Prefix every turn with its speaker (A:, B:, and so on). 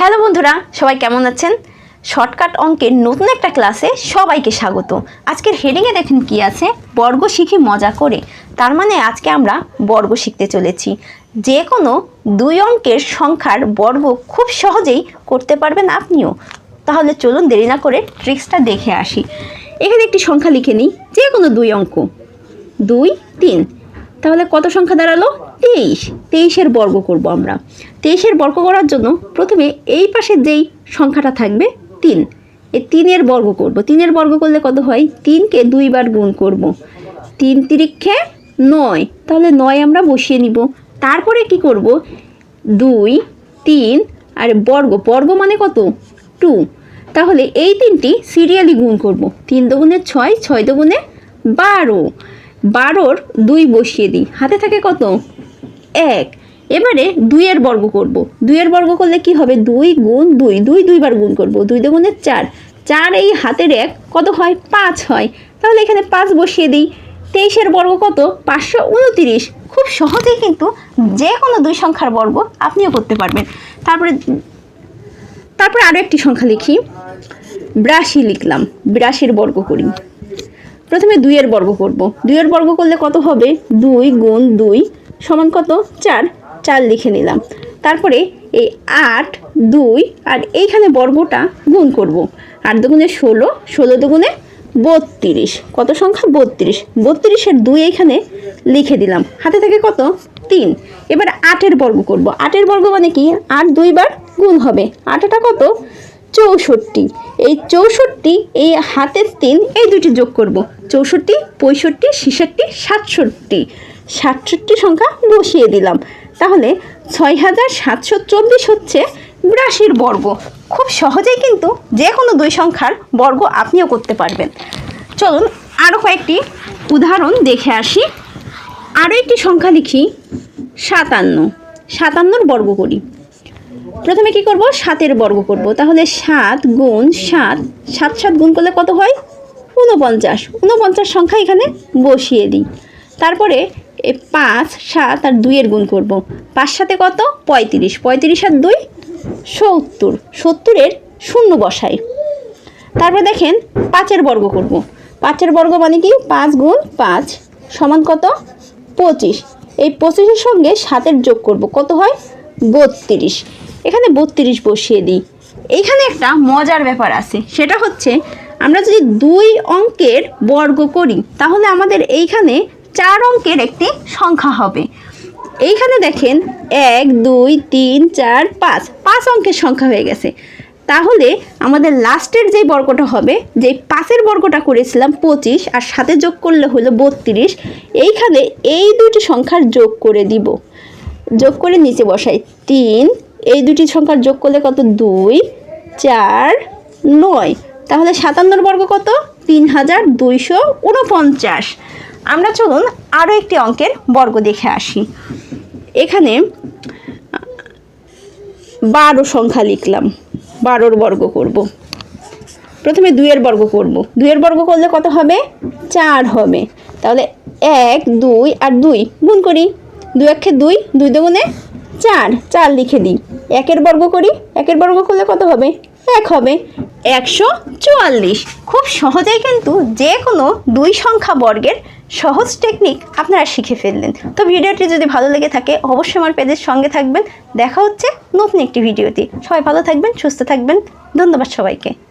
A: Hello বন্ধুরা, সবাই কেমন আছেন? শর্টকাট অঙ্কের নতুন একটা ক্লাসে সবাইকে স্বাগত। আজকের হেডিংয়ে দেখেন কি আছে? বর্গ শিখি মজা করে। তার মানে আজকে আমরা বর্গ শিখতে চলেছি। যে কোনো দুই অঙ্কের সংখ্যার বর্গ খুব সহজেই করতে পারবেন আপনিও। তাহলে চলুন দেরি না করে ট্রিক্সটা দেখে আসি। এখানে একটি সংখ্যা লিখে নিই। যে কোনো দুই অঙ্ক। দুই, তিন। তাহলে কত সংখ্যা দাঁড়াল? তেইশ। তেইশের বর্গ করব আমরা। তেইশের বর্গ করার জন্য প্রথমে এই পাশে যেই সংখ্যাটা থাকবে, তিন। এই তিনের বর্গ করব। তিনের বর্গ করলে কত হয়? তিনকে দুইবার গুণ করব। তিন তিরিক্ষে নয়। তাহলে নয় আমরা বসিয়ে নিব। তারপরে কি করব? দুই, তিন, আর বর্গ। বর্গ মানে কত? টু। তাহলে এই তিনটি সিরিয়ালি গুণ করব। তিন দুগুণে ছয় ছয় দুগুণে বারো। বারোর দুই বসিয়ে দিই। হাতে থাকে কত? এক। এবারে দুইয়ের বর্গ করব। দুইয়ের বর্গ করলে কি হবে? দুই গুণ দুই। দুই দুইবার গুণ করব। দুই দুগুণে চার। চার এই হাতের এক কত হয়? পাঁচ হয়। তাহলে এখানে পাঁচ বসিয়ে দিই। তেইশের বর্গ কত? পাঁচশো উনতিরিশ। খুব সহজেই কিন্তু যে কোনো দুই সংখ্যার বর্গ আপনিও করতে পারবেন। তারপরে তারপরে আরও একটি সংখ্যা লিখি। বিরাশি লিখলাম। বিরাশির বর্গ করি। প্রথমে দুইয়ের বর্গ করব। দুইয়ের বর্গ করলে কত হবে? দুই গুণ দুই সমান কত? চার। চার লিখে নিলাম। তারপরে এই আট, দুই আর এইখানে বর্গটা গুণ করব। আট দুগুণে ষোলো ষোলো দুগুণে বত্রিশ। কত সংখ্যা? বত্রিশ। বত্রিশের দুই এইখানে লিখে দিলাম। হাতে থেকে কত? তিন। এবার আটের বর্গ করব। আটের বর্গ মানে কি? আট দুইবার গুণ হবে। আটটা কত? চৌষট্টি। এই চৌষট্টি, এই হাতের তিন, এই দুটি যোগ করব। চৌষট্টি, পঁয়ষট্টি, ছেষট্টি, সাতষট্টি। সাতষট্টি সংখ্যা বসিয়ে দিলাম। তাহলে ছয় হাজার সাতশো চব্বিশ হচ্ছে বিরাশির বর্গ। খুব সহজেই কিন্তু যে কোনো দুই সংখ্যার বর্গ আপনিও করতে পারবেন। চলুন আরও কয়েকটি উদাহরণ দেখে আসি। আরও একটি সংখ্যা লিখি সাতান্ন। সাতান্নর বর্গ করি। প্রথমে কি করব? সাতের বর্গ করব। তাহলে সাত গুণ সাত সাত সাত গুণ করলে কত হয়? ঊনপঞ্চাশ। ঊনপঞ্চাশ সংখ্যা এখানে বসিয়ে দিই। তারপরে পাঁচ, সাত আর দুইয়ের গুণ করব। পাঁচ সাথে কত? পঁয়ত্রিশ। পঁয়ত্রিশ আর দুই, সত্তর। সত্তরের শূন্য বসাই। তারপরে দেখেন, পাঁচের বর্গ করব। পাঁচের বর্গ মানে কি? পাঁচ গুণ পাঁচ সমান কত? পঁচিশ। এই পঁচিশের সঙ্গে সাতের যোগ করব। কত হয়? বত্রিশ। এখানে বত্রিশ বসিয়ে দিই। এইখানে একটা মজার ব্যাপার আছে। সেটা হচ্ছে, আমরা যদি দুই অঙ্কের বর্গ করি, তাহলে আমাদের এইখানে চার অঙ্কের একটি সংখ্যা হবে। এইখানে দেখেন, এক, দুই, তিন, চার, পাঁচ। পাঁচ অঙ্কের সংখ্যা হয়ে গেছে। তাহলে আমাদের লাস্টের যেই বর্গটা হবে, যে পাঁচের বর্গটা করেছিলাম পঁচিশ, আর সাথে যোগ করলে হলো বত্রিশ, এইখানে এই দুটি সংখ্যার যোগ করে দিব। যোগ করে নিচে বসাই। তিন এই দুটি সংখ্যার যোগ করলে কত? দুই, চার, নয়। তাহলে সাতান্নর বর্গ কত? তিন হাজার দুইশো উনপঞ্চাশ আমরা চলুন আরও একটি অঙ্কের বর্গ দেখে আসি। এখানে বারো সংখ্যা লিখলাম। বারোর বর্গ করব। প্রথমে দুইয়ের বর্গ করব। দুইয়ের বর্গ করলে কত হবে? চার হবে। তাহলে এক, দুই আর দুই। গুণ করি। দুই একে দুই দুই দুগুণে চার চার লিখে দিই। একের বর্গ করি, একের বর্গ করলে কত হবে? এক হবে। একশো চুয়াল্লিশ। খুব সহজেই কিন্তু যে কোনো দুই সংখ্যা বর্গের সহজ টেকনিক আপনারা শিখে ফেললেন। তো ভিডিওটি যদি ভালো লেগে থাকে, অবশ্যই আমার পেজের সঙ্গে থাকবেন। দেখা হচ্ছে নতুন একটি ভিডিওতে। সবাই ভালো থাকবেন, সুস্থ থাকবেন। ধন্যবাদ সবাইকে।